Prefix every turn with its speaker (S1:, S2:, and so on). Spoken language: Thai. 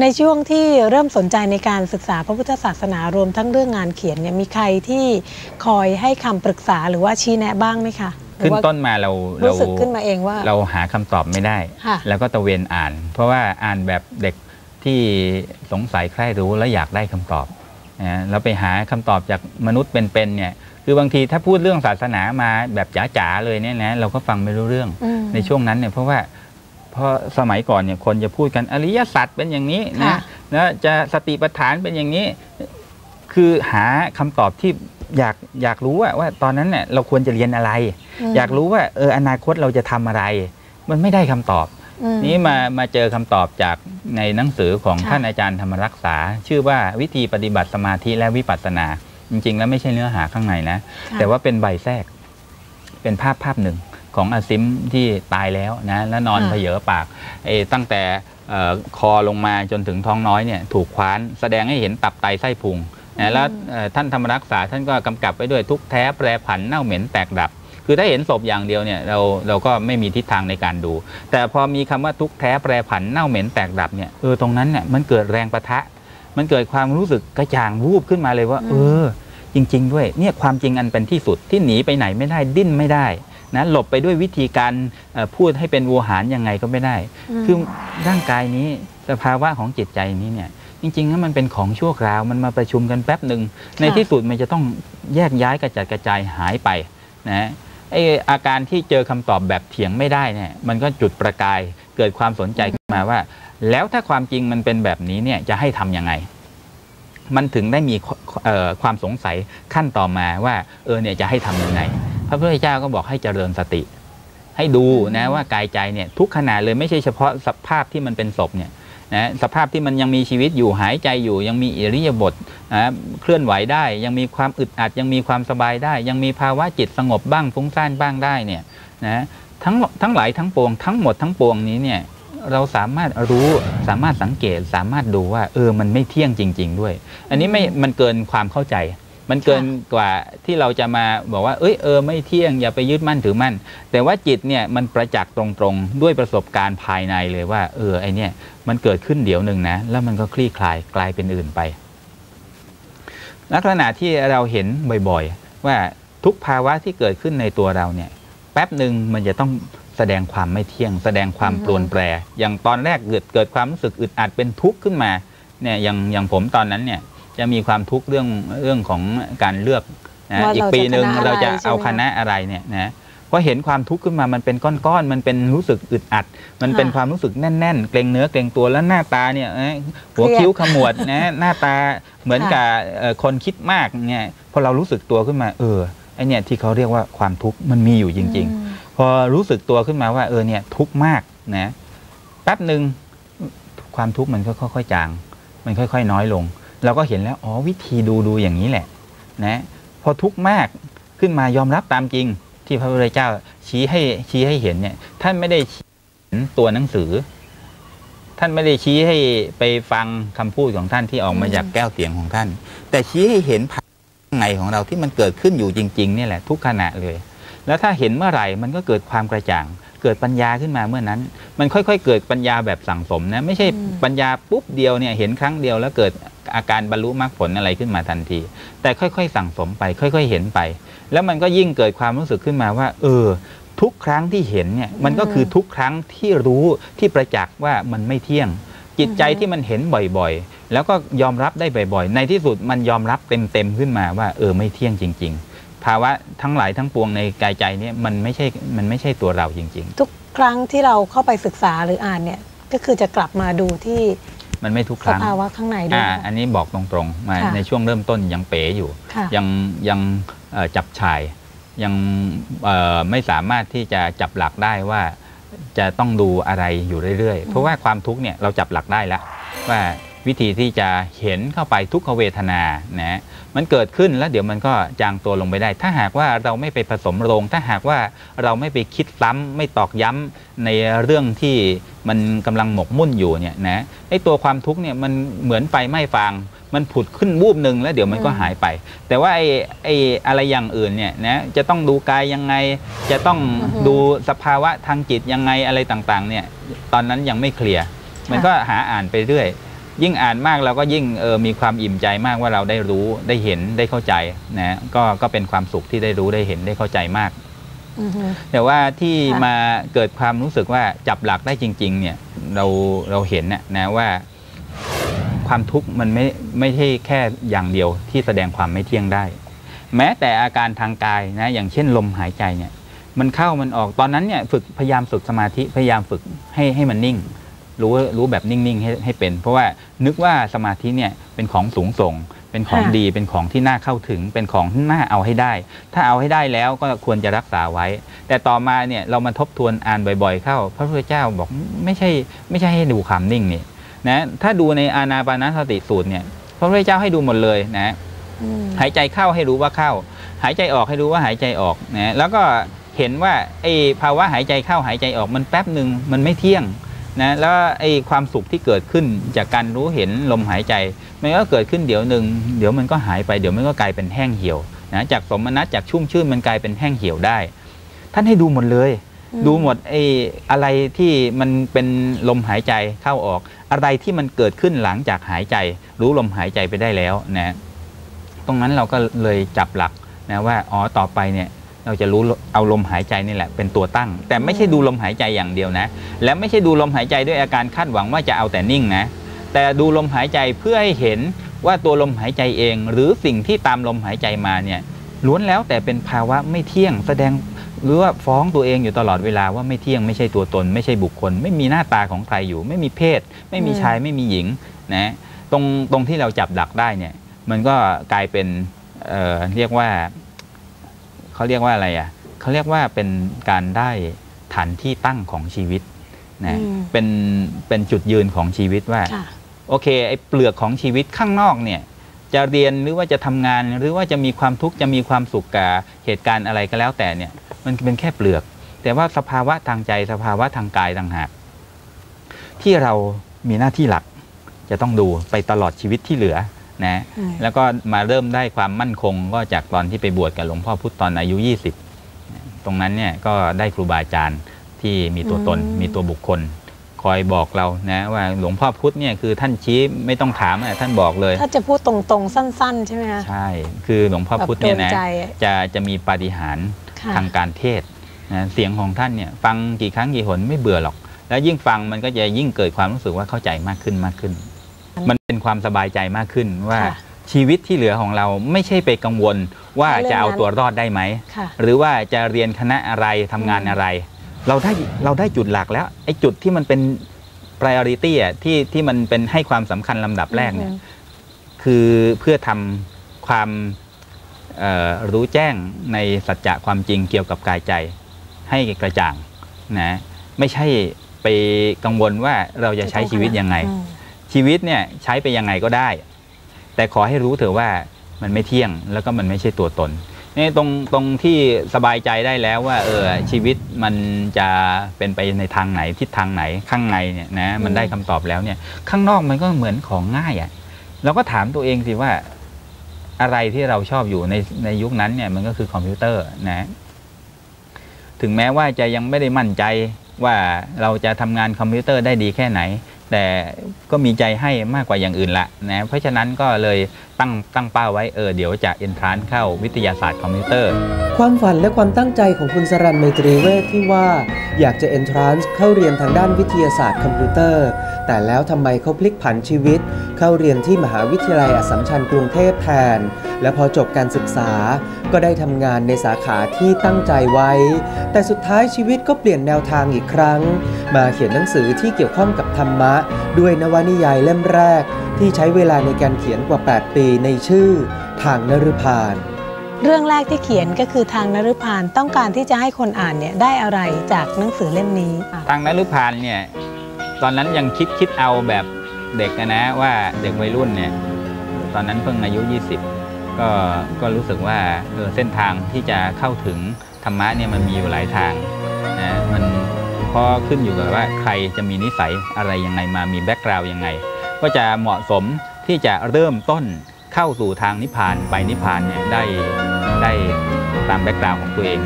S1: ในช่วงที่เริ่มสนใจในการศึกษาพระพุทธศาสนารวมทั้งเรื่องงานเขียนเนี่ยมีใครที่คอยให้คำปรึกษาหรือว่าชี้แนะบ้างไหมคะหรื
S2: ขึ้น
S1: ว่า
S2: ต้นมาเรา
S1: รู้
S2: เรา
S1: สึกขึ้นมาเองว่า
S2: เราหาคำตอบไม่ได้
S1: ค่ะ
S2: แล้วก็ตะเวนอ่าน เพราะว่าอ่านแบบเด็กที่สงสัยใคร่รู้และอยากได้คำตอบนะเราไปหาคำตอบจากมนุษย์เป็นๆเนี่ยคือบางทีถ้าพูดเรื่องศาสนามาแบบจ๋าๆเลยเนี่ยนะเราก็ฟังไม่รู้เรื่อง
S1: อืม
S2: ในช่วงนั้นเนี่ยเพราะว่า เพราะสมัยก่อนเนี่ยคนจะพูดกันอริยสัจเป็นอย่างนี้
S1: ค่ะ
S2: นะแล้วจะสติปัฏฐานเป็นอย่างนี้ คือหาคำตอบที่อยากอยากรู้ว่าว่าตอนนั้นเนี่ยเราควรจะเรียนอะไร
S1: ม
S2: อยากรู้ว่าเอออนาคตเราจะทำอะไร มันไม่ได้คำตอบ
S1: อืม
S2: นี้มามาเจอคำตอบจากในหนังสือของ
S1: ค่ะ
S2: ท่านอาจารย์ธรรมรักษา ชื่อว่าวิธีปฏิบัติสมาธิและวิปัสสนา จริง ๆ แล้วไม่ใช่เนื้อหาข้างในนะ
S1: ค่ะ
S2: แต่ว่าเป็นใบแทรก เป็นภาพภาพหนึ่ง ของอาซิมที่ตายแล้วนะแล้วนอนเผยปากเออตั้งแต่เอ่อคอลงมาจนถึงท้องน้อยเนี่ยถูกคว้านแสดงให้เห็นตับไตไส้พุงนะแล้วเอ่อท่านธรรมรักษาท่านก็กำกับไว้ด้วยทุกแท้แปรผันเน่าเหม็นแตกดับ คือถ้าเห็นศพอย่างเดียวเนี่ยเราเราก็ไม่มีทิศทางในการดู แต่พอมีคำว่าทุกแท้แปรผันเน่าเหม็นแตกดับเนี่ยเออตรงนั้นเนี่ยมันเกิดแรงประทะ มันเกิดความรู้สึกกระจ่างวูบขึ้นมาเลยว่า
S1: อืม
S2: เออ จริง ๆ ด้วยเนี่ยความจริงอันเป็นที่สุดที่หนีไปไหนไม่ได้ดิ้นไม่ได้ นะหลบไปด้วยวิธีการเอ่อพูดให้เป็นวัวหารยังไงก็ไม่ได้
S1: ม
S2: คือร่างกายนี้สภาวะของจิตใจนี้เนี่ยจริงๆแล้วมันเป็นของชั่วคราวมันมาประชุมกันแป๊บหนึ่งในที่สุดมันจะต้องแยกย้ายกระจัดกระจายหายไปนะไออาการที่เจอคำตอบแบบเถียงไม่ได้เนี่ยมันก็จุดประกายเกิดความสนใจขึ้นมาว่า แล้วถ้าความจริงมันเป็นแบบนี้เนี่ยจะให้ทำยังไง มันถึงได้มีเอ่อความสงสัยขั้นต่อมาว่าเออเนี่ยจะให้ทำยังไง พระพุทธเจ้าก็บอกให้เจริญสติ ให้ดูนะว่ากายใจเนี่ยทุกขณะเลยไม่ใช่เฉพาะสภาพที่มันเป็นศพเนี่ยนะสภาพที่มันยังมีชีวิตอยู่หายใจอยู่ ยังมีอิริยาบถนะเคลื่อนไหวได้ ยังมีความอึดอัด ยังมีความสบายได้ ยังมีภาวะจิตสงบบ้างฟุ้งซ่านบ้างได้เนี่ยนะทั้งทั้งหลายทั้งปวงทั้งหมดทั้งปวงนี้เนี่ยเราสามารถรู้สามารถสังเกตสามารถดูว่าเออมันไม่เที่ยงจริง ๆ ด้วย อันนี้ไม่มันเกินความเข้าใจ มันเกินกว่าที่เราจะมาบอกว่า เอ้ยเออไม่เที่ยงอย่าไปยึดมั่นถือมั่น แต่ว่าจิตเนี่ยมันประจักษ์ตรงๆ ด้วยประสบการณ์ภายในเลยว่า เออไอเนี่ยมันเกิดขึ้นเดี๋ยวหนึ่งนะ แล้วมันก็คลี่คลายกลายเป็นอื่นไป ลักษณะที่เราเห็นบ่อยๆ ว่าทุกภาวะที่เกิดขึ้นในตัวเราเนี่ยแป๊บหนึ่งมันจะต้องแสดงความไม่เที่ยง แสดงความ
S1: อือฮึ
S2: ปรวนแปร อย่างตอนแรกเกิดเกิดความรู้สึกอึดอัดเป็นทุกข์ขึ้นมาเนี่ยอย่างอย่างผมตอนนั้นเนี่ย จะมีความทุกข์เรื่องเรื่องของการเลือกนะ
S1: ว่า
S2: อีก
S1: เรา
S2: ปีหนึ่ง
S1: จะคณะ
S2: เราจะ
S1: อะไรใช่ไหม
S2: เอาคณะอะไรเนี่ยนะพอเห็นความทุกข์ขึ้นมามันเป็นก้อนๆ มันเป็นรู้สึกอึดอัด มันเป็น
S1: ค่ะ
S2: ความรู้สึกแน่น ๆ เกรงเนื้อเกรงตัวแล้วหน้าตาเนี่ยนะหัว
S1: เครียด
S2: คิ้วขมวดนะหน้าตาเหมือน
S1: ค่ะ
S2: กับเอ่อคนคิดมากเนี่ยพอเรารู้สึกตัวขึ้นมาเออไอเนี่ยที่เขาเรียกว่าความทุกข์มันมีอยู่จริงๆ
S1: อืม
S2: พอรู้สึกตัวขึ้นมาว่าเออเนี่ยทุกข์มากนะแป๊บหนึ่งความทุกข์มันก็ค่อยๆจาง มันค่อย ๆ น้อยลง เราก็เห็นแล้วอ๋อวิธีดูดูอย่างนี้แหละนะพอทุกข์มากขึ้นมายอมรับตามจริง ที่พระพุทธเจ้าชี้ให้ชี้ให้เห็นเนี่ยท่านไม่ได้ชี้เห็นตัวหนังสือ ท่านไม่ได้ชี้ให้ไปฟังคำพูดของท่านที่ออกมาจากแก้วเสียงของท่าน แต่ชี้ให้เห็นภายในของเราที่มันเกิดขึ้นอยู่จริงๆเนี่ยแหละทุกขณะเลย แล้วถ้าเห็นเมื่อไหร่มันก็เกิดความกระจ่าง เกิดปัญญาขึ้นมาเมื่อนั้น มันค่อยๆ เกิดปัญญาแบบสั่งสมนะไม่ใช่ปัญญาปุ๊บเดียวเนี่ยเห็นครั้งเดียวแล้วเกิด อาการบรรลุมรรคผลอะไรขึ้นมาทันที แต่ค่อยๆ สั่งสมไป ค่อย ๆ เห็นไป แล้วมันก็ยิ่งเกิดความรู้สึกขึ้นมาว่า เออ ทุกครั้งที่เห็นเนี่ยมันก็คือทุกครั้งที่รู้ที่ประจักษ์ว่ามันไม่เที่ยง จิตใจที่มันเห็นบ่อยๆ แล้วก็ยอมรับได้บ่อยๆ ในที่สุดมันยอมรับเต็มๆขึ้นมาว่าเออไม่เที่ยงจริง ๆ ภาวะทั้งหลายทั้งปวงในกายใจเนี่ยมันไม่ใช่มันไม่ใช่ตัวเราจริง
S1: ทุกครั้งที่เราเข้าไปศึกษาหรืออ่านเนี่ยก็คือจะกลับมาดูที่
S2: ๆ มันไม่ทุกค
S1: ส
S2: รั้ง
S1: ภาวะข้างในด้วย
S2: อ่าอันนี้บอกตรงๆมา
S1: ค่ะ
S2: ในช่วงเริ่มต้นยังเป๋อยู่
S1: ค่ะ
S2: ยังยังเอ่อจับชาย ยังเอ่อไม่สามารถที่จะจับหลักได้ว่าจะต้องดูอะไรอยู่เรื่อยๆ เพราะว่าความทุกข์เนี่ยเราจับหลักได้แล้วว่า วิธีที่จะเห็นเข้าไปทุกขเวทนานะมันเกิดขึ้นแล้วเดี๋ยวมันก็จางตัวลงไปได้ ถ้าหากว่าเราไม่ไปผสมโรงถ้าหากว่าเราไม่ไปคิดซ้ำไม่ตอกย้ำในเรื่องที่มันกำลังหมกมุ่นอยู่เนี่ยนะไอ้ตัวความทุกข์เนี่ยมันเหมือนไฟไหม้ฟางมันผุดขึ้นวูบหนึ่งแล้วเดี๋ยวมันก็หายไป แต่ว่าไอ้ไอ้อะไรอย่างอื่นเนี่ยนะจะต้องดูกายยังไง จะต้องดูสภาวะทางจิตยังไงอะไรต่างๆเนี่ยตอนนั้นยังไม่เคลียร์มันก็หาอ่านไปเรื่อย ยิ่งอ่านมากเราก็ยิ่งเออมีความอิ่มใจมากว่าเราได้รู้ได้เห็นได้เข้าใจนะก็ก็เป็นความสุขที่ได้รู้ได้เห็นได้เข้าใจมาก
S1: อือฮึ
S2: แต่ว่าที่
S1: ค่ะ
S2: มาเกิดความรู้สึกว่าจับหลักได้จริง ๆ เนี่ยเราเราเห็นน่ะนะว่า ความทุกข์มันไม่ไม่ใช่แค่อย่างเดียวที่แสดงความไม่เที่ยงได้ แม้แต่อาการทางกายนะอย่างเช่นลมหายใจเนี่ย มันเข้ามันออกตอนนั้นเนี่ยฝึกพยายามฝึกสมาธิพยายามฝึกให้ให้มันนิ่ง รู้รู้แบบนิ่งๆให้ให้เป็น เพราะว่านึกว่าสมาธิเนี่ยเป็นของสูงส่ง เป็นของ
S1: ค่ะ
S2: ดีเป็นของที่น่าเข้าถึง เป็นของที่น่าเอาให้ได้ ถ้าเอาให้ได้แล้วก็ควรจะรักษาไว้ แต่ต่อมาเนี่ยเรามาทบทวนอ่านบ่อย ๆ เข้า พระพุทธเจ้าบอกไม่ใช่ไม่ใช่ให้ดูความนิ่งนี่นะถ้าดูในอานาปานสติสูตรเนี่ยพระพุทธเจ้าให้ดูหมดเลยนะ
S1: อืม
S2: หายใจเข้าให้รู้ว่าเข้า หายใจออกให้รู้ว่าหายใจออกนะแล้วก็เห็นว่าไอ้ภาวะหายใจเข้าหายใจออกมันแป๊บหนึ่งมันไม่เที่ยง นะแล้วไอ้ความสุขที่เกิดขึ้นจากการรู้เห็นลมหายใจ มันก็เกิดขึ้นเดี๋ยวหนึ่งเดี๋ยวมันก็หายไปเดี๋ยวมันก็กลายเป็นแห้งเหี่ยวนะจากสมนัตจากชุ่มชื่นมันกลายเป็นแห้งเหี่ยวได้ ท่านให้ดูหมดเลย ดูหมดไอ้อะไรที่มันเป็นลมหายใจเข้าออก อะไรที่มันเกิดขึ้นหลังจากหายใจ รู้ลมหายใจไปได้แล้วนะตรงนั้นเราก็เลยจับหลักนะว่าอ๋อต่อไปเนี่ย เราจะรู้เอาลมหายใจนี่แหละเป็นตัวตั้ง แต่ไม่ใช่ดูลมหายใจอย่างเดียวนะ และไม่ใช่ดูลมหายใจด้วยอาการคาดหวังว่าจะเอาแต่นิ่งนะ แต่ดูลมหายใจเพื่อให้เห็นว่าตัวลมหายใจเอง หรือสิ่งที่ตามลมหายใจมาเนี่ยล้วนแล้วแต่เป็นภาวะไม่เที่ยงแสดงหรือว่าฟ้องตัวเองอยู่ตลอดเวลาว่าไม่เที่ยงไม่ใช่ตัวตน ไม่ใช่บุคคล ไม่มีหน้าตาของใครอยู่ ไม่มีเพศ ไม่มีชายไม่มีหญิงนะตรงตรงที่เราจับดักได้เนี่ยมันก็กลายเป็นเอ่อเรียกว่า เขาเรียกว่าอะไรอะเขาเรียกว่าเป็นการได้ฐานที่ตั้งของชีวิตนะ
S1: อืม
S2: เป็นเป็นจุดยืนของชีวิตว่า
S1: ค่ะ
S2: โอเคไอ้เปลือกของชีวิตข้างนอกเนี่ยจะเรียนหรือว่าจะทำงานหรือว่าจะมีความทุกข์จะมีความสุขกับเหตุการณ์อะไรก็แล้วแต่เนี่ย มันเป็นแค่เปลือก แต่ว่าสภาวะทางใจสภาวะทางกายต่างหากที่เรามีหน้าที่หลักจะต้องดูไปตลอดชีวิตที่เหลือ นะ
S1: อืม
S2: แล้วก็มาเริ่มได้ความมั่นคงก็จากตอนที่ไปบวชกับหลวงพ่อพุธตอนอายุ 20 ตรงนั้นเนี่ยก็ได้ครูบาอาจารย์ที่มีตัวตน
S1: อืม
S2: มีตัวบุคคล คอยบอกเรานะว่าหลวงพ่อพุธเนี่ยคือท่านชี้ไม่ต้องถามอะท่านบอกเลย
S1: ถ้าจะพูดตรงๆ สั้น ๆ ใช่ไหมคะ
S2: ใช่คือหลวงพ่อพุธเนี่ย
S1: แบบโด
S2: นะ
S1: นใจอะ
S2: จะจะมีปาฏิหาริย์
S1: ค่ะ
S2: ทางการเทศน์นะเสียงของท่านเนี่ยฟังกี่ครั้งกี่หนไม่เบื่อหรอก แล้วยิ่งฟังมันก็จะยิ่งเกิดความรู้สึกว่าเข้าใจมากขึ้นมากขึ้น มันเป็นความสบายใจมากขึ้นว่า
S1: ค่ะ
S2: ชีวิตที่เหลือของเราไม่ใช่ไปกังวลว่า
S1: เอาเรื่อง
S2: จะเอา
S1: นั้น
S2: ตัวรอดได้ไหม
S1: ค่ะ
S2: หรือว่าจะเรียนคณะอะไรทำงาน
S1: อืม
S2: อะไร เราได้เราได้จุดหลักแล้วไอ้จุดที่มันเป็น priority อะที่ที่มันเป็นให้ความสำคัญลำดับแรกเนี่ยคือเพื่อทำความเอ่อรู้แจ้งในสัจจะความจริงเกี่ยวกับกายใจ ให้กระจ่างนะไม่ใช่ไปกังวลว่าเราจะใช้ชีวิตยังไง
S1: อืม
S2: ชีวิตเนี่ยใช้ไปยังไงก็ได้ แต่ขอให้รู้เถอะว่ามันไม่เที่ยงแล้วก็มันไม่ใช่ตัวตนนี่ตรงตรงที่สบายใจได้แล้วว่าเออชีวิตมันจะเป็นไปในทางไหนทิศทางไหนข้างในเนี่ยนะมันได้คำตอบแล้วเนี่ยข้างนอกมันก็เหมือนของง่ายอะ่ะเราก็ถามตัวเองสิว่าอะไรที่เราชอบอยู่ในในยุคนั้นเนี่ยมันก็คือคอมพิวเตอร์นะ ถึงแม้ว่าจะยังไม่ได้มั่นใจว่าเราจะทำงานคอมพิวเตอร์ได้ดีแค่ไหน แต่ก็มีใจให้มากกว่าอย่างอื่นละนะเพราะฉะนั้นก็เลยตั้งตั้งเป้าไว้เออเดี๋ยวจะเอนทรานเข้าวิทยาศาสตร์คอมพิวเตอร์
S3: ความฝันและความตั้งใจของคุณสรันไมตรีเวทที่ว่า อยากจะเอนทรานเข้าเรียนทางด้านวิทยาศาสตร์คอมพิวเตอร์ แต่แล้วทำไมเขาพลิกผันชีวิต เข้าเรียนที่มหาวิทยาลัยอัสสัมชัญกรุงเทพแทน และพอจบการศึกษา ก็ได้ทำงานในสาขาที่ตั้งใจไว้ แต่สุดท้ายชีวิตก็เปลี่ยนแนวทางอีกครั้ง มาเขียนหนังสือที่เกี่ยวข้องกับธรรมะ ด้วยนวนิยายเล่มแรก ที่ใช้เวลาในการเขียนกว่า 8 ปีในชื่อ ทางนฤพาน
S1: เรื่องแรกที่เขียนก็คือทางนฤพานต้องการที่จะให้คนอ่านเนี่ยได้อะไรจากหนังสือเล่มนี้อะ
S2: ทางนฤพานเนี่ย ตอนนั้นยังคิดคิดเอาแบบเด็กนะนะว่าเด็กวัยรุ่นเนี่ยตอนนั้นเพิ่งอายุ 20 ก็ก็รู้สึกว่าเออเส้นทางที่จะเข้าถึงธรรมะเนี่ยมันมีอยู่หลายทางนะมันเพราะขึ้นอยู่กับว่าใครจะมีนิสัยอะไรยังไงมามีแบ็กกราวด์ยังไง ก็จะเหมาะสมที่จะเริ่มต้นเข้าสู่ทางนิพพานไปนิพพานเนี่ยได้ได้ตามแบ็กกราวด์ของตัวเอง